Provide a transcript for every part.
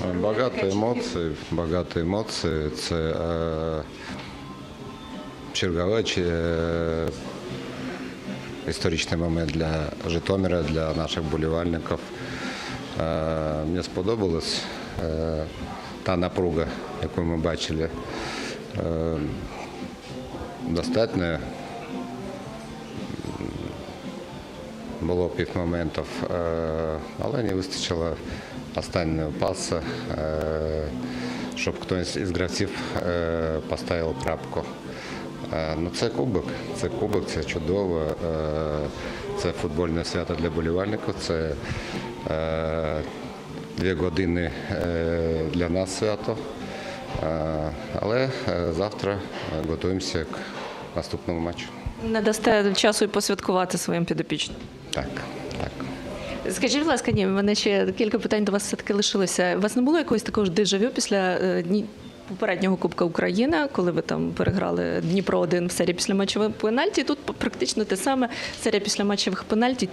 Багато емоцій, багато емоцій. Це е, черговий чи, е, історичний момент для Житомира, для наших болівальників. Е, мені сподобалась та напруга, яку ми бачили. Достатньо було півмоментів, е, але не вистачило останнього пасу, е, щоб хтось із гравців е, поставив крапку. Е, Ну, це кубок, це кубок, це чудово. Це футбольне свято для болівальників. Це дві години для нас свято. Але завтра готуємося к наступному матчу. Не дасте часу і посвяткувати своїм підопічним. Так, так. Скажіть, будь ласка, ні, в мене ще кілька питань до вас все-таки лишилося. У вас не було якогось такого ж дежавю після е, дні попереднього Кубка України, коли ви там переграли Дніпро 1 в серії післяматчевих пенальті? Тут практично те саме серія післяматчевих пенальті.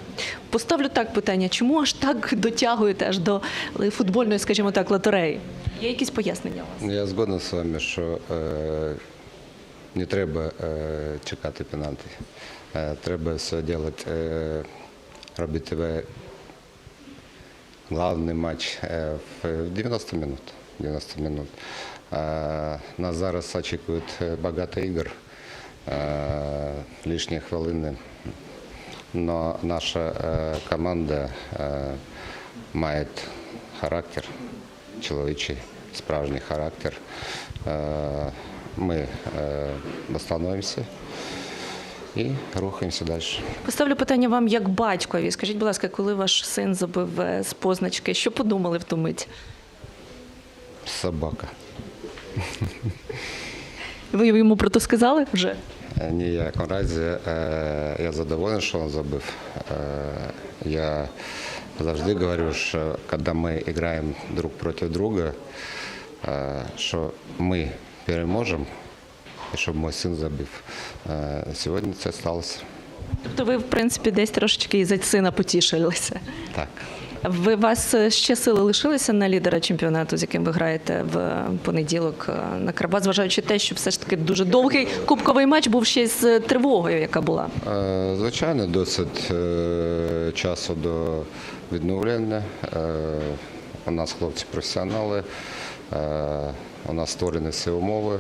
Поставлю так питання: чому аж так дотягуєте аж до футбольної, скажімо так, лотереї? Є якісь пояснення у вас? Я згоден з вами, що е, не треба е, чекати пенальті. Е, треба все робити, е, робити ви головний матч е, в 90 минут. 90 минут. Е, нас зараз очікують е, багато ігор, е, лишні хвилини. Но наша е, команда е, має характер, чоловічий, справжній характер. Е, Ми е, восстановимося і рухаємося далі. Поставлю питання вам як батькові. Скажіть, будь ласка, коли ваш син забив е, з позначки, що подумали в ту мить? Собака. Ви йому про то сказали вже? Е, Ні в якому разі е, я задоволений, що він забив. Я завжди говорю, що коли ми граємо друг проти друга, що ми переможемо, і щоб мій син забив. Е, Сьогодні це сталося. Тобто ви, в принципі, десь трошечки і за сина потішилися. Так. Ви вас е, ще сили лишилися на лідера чемпіонату, з яким ви граєте в понеділок е, на Карабас, зважаючи те, що все ж таки дуже довгий кубковий матч був ще з тривогою, яка була. Звичайно, досить часу до відновлення. У нас хлопці професіонали, у нас створені всі умови.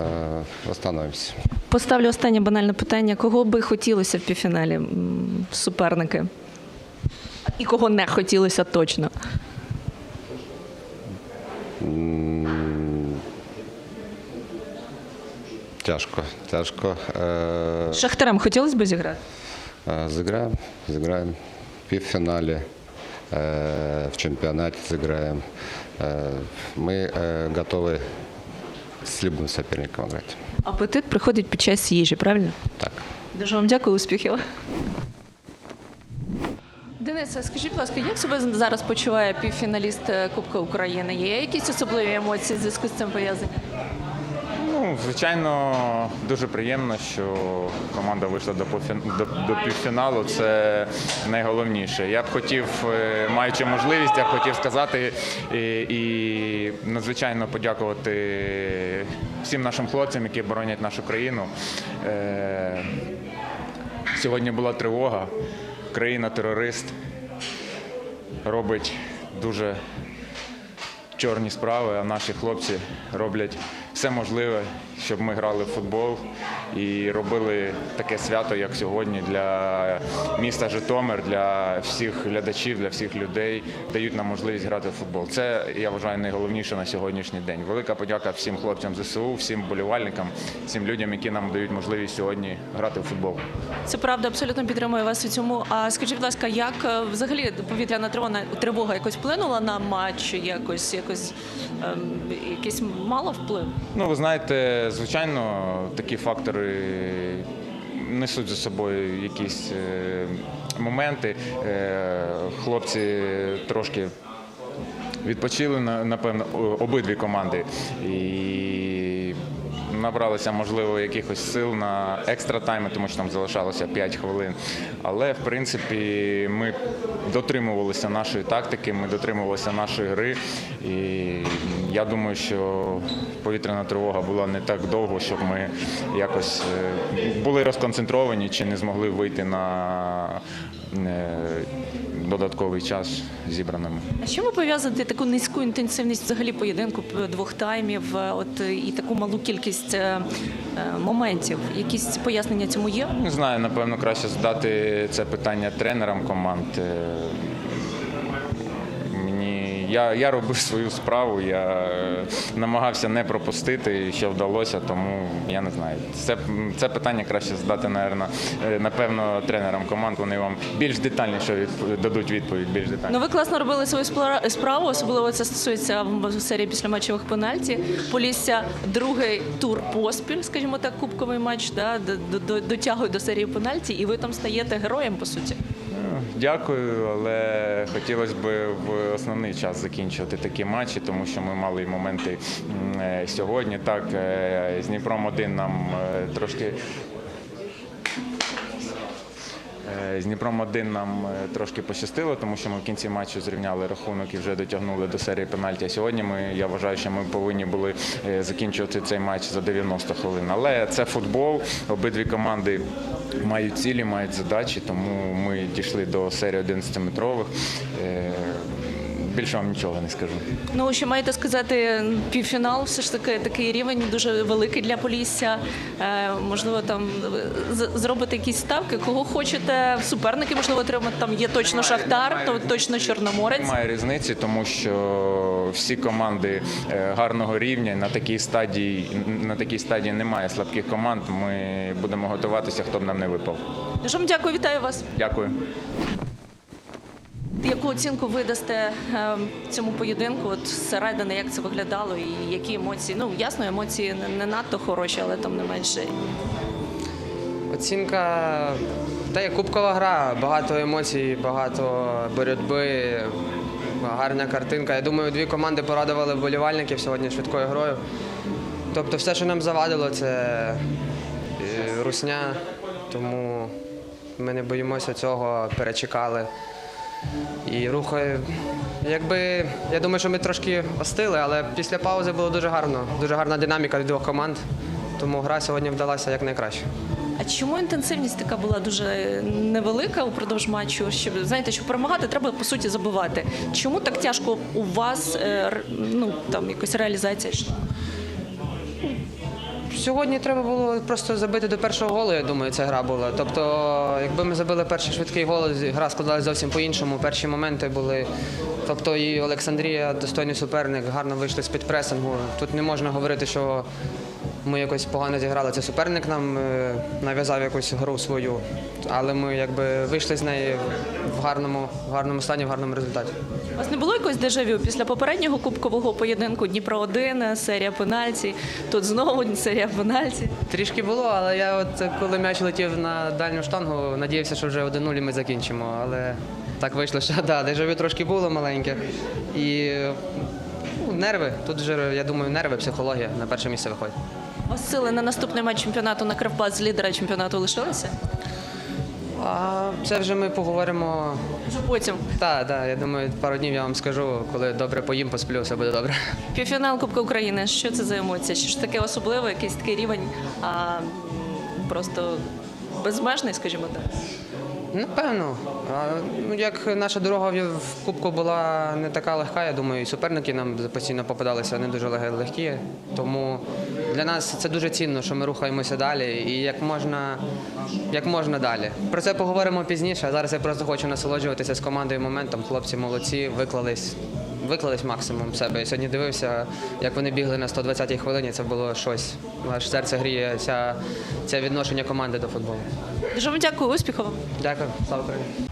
Е, Восстановимося. Поставлю останнє банальне питання: кого би хотілося в півфіналі суперники? І кого не хотілося точно? Тяжко, тяжко. Е, Шахтарем хотілося б зіграти? е, Зіграємо, зіграємо в півфіналі, е, в чемпіонаті зіграємо. Е, Ми е, готові з любим суперником грати. Апетит приходить під час їжі, правильно? Так. Дуже вам дякую, успіхів. Денисе, скажіть, будь ласка, як себе зараз почуває півфіналіст е, Кубка України? Є якісь особливі емоції в зв'язку з цим пов'язані? Звичайно, дуже приємно, що команда вийшла до, півфіналу. Це найголовніше. Я б хотів, е, маючи можливість, я б хотів сказати і, і надзвичайно подякувати всім нашим хлопцям, які боронять нашу країну. Е, Сьогодні була тривога. Країна-терорист робить дуже чорні справи, а наші хлопці роблять все можливе, щоб ми грали в футбол і робили таке свято, як сьогодні, для міста Житомир, для всіх глядачів, для всіх людей, дають нам можливість грати в футбол. Це я вважаю найголовніше на сьогоднішній день. Велика подяка всім хлопцям ЗСУ, всім болівальникам, всім людям, які нам дають можливість сьогодні грати в футбол. Це правда, абсолютно підтримую вас у цьому. А скажіть, будь ласка, як е, взагалі повітряна тривога, тривога якось вплинула на матч? Якось, якось ем, якийсь мало вплив? Ну, ви знаєте, звичайно, такі фактори несуть за собою якісь е, моменти. Е, хлопці трошки відпочили, напевно, обидві команди. І набралися, можливо, якихось сил на екстра тайми, тому що там залишалося 5 хвилин. Але в принципі ми дотримувалися нашої тактики, ми дотримувалися нашої гри. І я думаю, що повітряна тривога була не так довго, щоб ми якось е, були розконцентровані чи не змогли вийти на е, додатковий час зібраними. А що ви пов'язуєте таку низьку інтенсивність взагалі поєдинку двох таймів, е, от і таку малу кількість е, е, моментів? Якісь пояснення цьому є? Не знаю, напевно, краще задати це питання тренерам команд. Я, я робив свою справу, я е, намагався не пропустити, що вдалося, тому я не знаю. Це, це питання краще задати, напевно, е, напевно, тренерам команд. Вони вам більш детальніше дадуть відповідь, більш детальніше. Ну ви класно робили свою справу, особливо це стосується в серії післяматчевих пенальті. Полісся другий тур поспіль, скажімо так, кубковий матч, да, до- до- дотягує до серії пенальті, і ви там стаєте героєм по суті. Дякую, але хотілося б в основний час закінчувати такі матчі, тому що ми мали моменти е, сьогодні. Так, е, з Дніпром 1 нам е, трошки. З Дніпром 1 нам трошки пощастило, тому що ми в кінці матчу зрівняли рахунок і вже дотягнули до серії пенальті. А сьогодні ми, я вважаю, що ми повинні були закінчувати цей матч за 90 хвилин. Але це футбол. Обидві команди мають цілі, мають задачі, тому ми дійшли до серії 11-метрових. Е, Більше вам нічого не скажу. Ну що маєте сказати, півфінал все ж таки такий рівень дуже великий для Полісся. Е, можливо, там зробити якісь ставки, кого хочете в суперники, можливо, отримати. Там є точно Шахтар, то точно Чорноморець. Немає різниці, тому що всі команди е, гарного рівня на такій стадії на такій стадії немає слабких команд. Ми будемо готуватися, хто б нам не випав. Дуже вам дякую, вітаю вас. Дякую. Яку оцінку ви дасте е, цьому поєдинку? От зсередини, як це виглядало, і які емоції? Ну ясно, емоції не, не надто хороші, але там не менше. Оцінка та є кубкова гра, багато емоцій, багато боротьби, гарна картинка. Я думаю, дві команди порадували вболівальників сьогодні швидкою грою. Тобто все, що нам завадило, це е, русня, тому ми не боїмося цього, перечекали. І рухає. Якби я думаю, що ми трошки остили, але після паузи було дуже гарно. Дуже гарна динаміка від двох команд. Тому гра сьогодні вдалася якнайкраще. А чому інтенсивність така була дуже невелика упродовж матчу? Щоб знаєте, щоб перемагати, треба по суті забивати. Чому так тяжко у вас е, ну там якась реалізація? йшла? Сьогодні треба було просто забити до першого голу, я думаю, ця гра була. Тобто, якби ми забили перший швидкий гол, гра складалася зовсім по-іншому. Перші моменти були. Тобто і Олександрія, достойний суперник, гарно вийшли з-під пресингу. Тут не можна говорити, що ми якось погано зіграли. Це суперник нам е, нав'язав якусь гру свою. Але ми якби вийшли з неї в гарному, в гарному стані, в гарному результаті. У вас не було якогось дежавю після попереднього кубкового поєдинку Дніпро 1 серія пенальті, тут знову серія пенальті. Трішки було, але я от коли м'яч летів на дальню штангу, надіявся, що вже 1-0 і ми закінчимо. Але так вийшло, що да, дежавю трошки було маленьке. І ну, нерви. Тут вже, я думаю, нерви, психологія на перше місце виходить. Вас сили на наступний матч чемпіонату на Кривбас з лідера чемпіонату лишилися? А це вже ми поговоримо. Вже потім. Так, так, я думаю, пару днів я вам скажу, коли добре поїм, посплю, все буде добре. Півфінал Кубка України. Що це за емоція? Що ж таке особливе, якийсь такий рівень, а просто безмежний, скажімо так. Напевно. Ну, як наша дорога в Кубку була не така легка, я думаю, і суперники нам постійно попадалися не дуже легкі. Тому для нас це дуже цінно, що ми рухаємося далі і як можна, як можна далі. Про це поговоримо пізніше. А зараз я просто хочу насолоджуватися з командою моментом. Хлопці молодці, виклались. Виклались максимум себе. Я сьогодні дивився, як вони бігли на 120-й хвилині. Це було щось. Аж серце гріє ця, це відношення команди до футболу. Дуже вам дякую, успіху вам. Дякую, слава Україні.